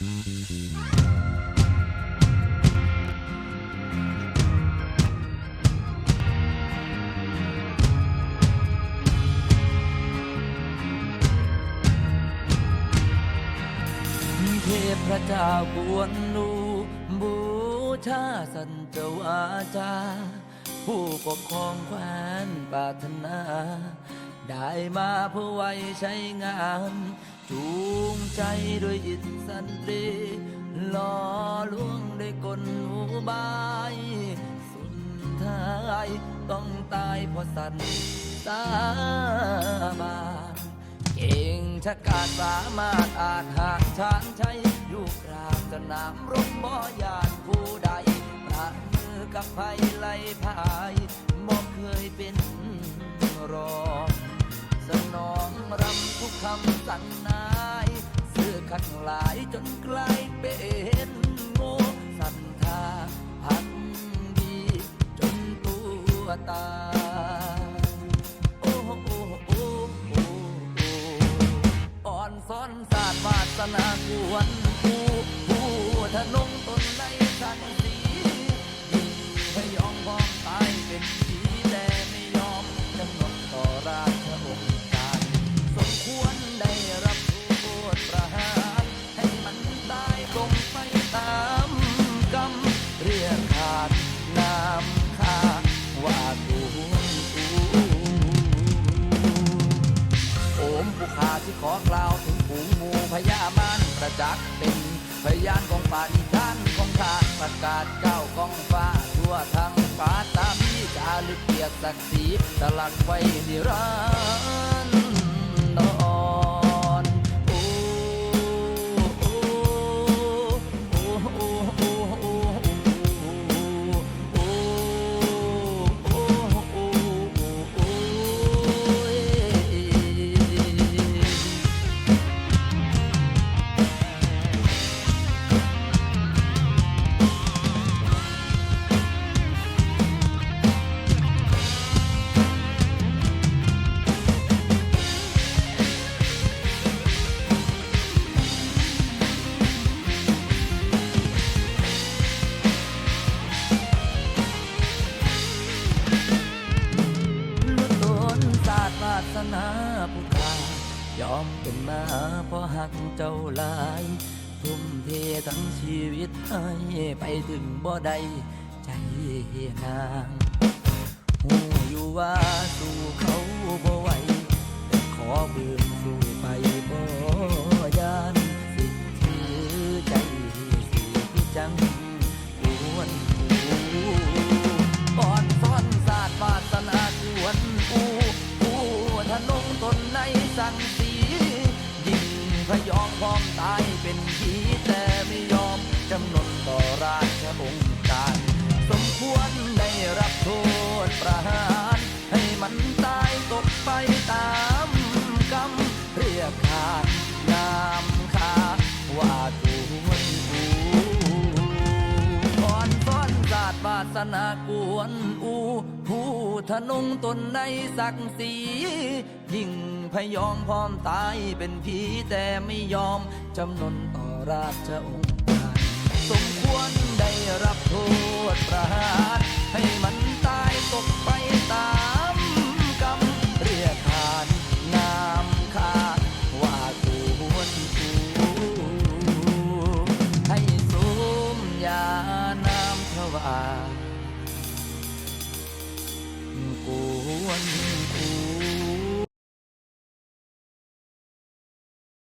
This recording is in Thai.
เทพเจ้ากวนลูบูชาสันเจวาจา ผู้ปกครองแคว้นปาถนา ได้มาเพื่อไว้ใช้งาน จูงใจด้วยอินสันตรีล่อลวงด้วยกลอุบาย สุดท้ายต้องตายเพราะสันสาบานเก่งชะกาจสามารถอาจหากชานชัยอยู่กลางสนามรบบ่ยานผู้ใดประมือกับภัยไล่พายบ่เคยเป็นรอง สั่งนายซื้อขัดหลายจนกลายเป็นโง่สันทาพันดี จนตัวตาโอ้โอ้โอ้โอ้โอ้อ่อนซ้อนศาสตร์วาสนากวนผู้ผู้ทะนงตนในสันสี อกล่าวถึงฝูงมูพญามารประจักษ์เป็นพยานของป่านิทานของทานประกาศเก้ากองฟ้าทั่วทั้งฟ้าตามที่จาลึกเกียรติศักดิ์ศรีตลักไว้นิรันด นาผู้ขายอมเป็นมาเพราะหักเจ้าหลายทุ่มเททั้งชีวิตให้ไปถึงบ่ใดใจนางหูอยู่ว่าสู้ นงตนในสังสียิ่งพยองพร้อมตายเป็นผีแต่ไม่ยอมจำนน สตร์วาสนากวนอู ผู้ทะนงตนในศักดิ์ศรียิ่งพยองพร้อมตายเป็นผีแต่ไม่ยอม จำนนต่อราชองค์การสมควรได้รับโทษประ 不问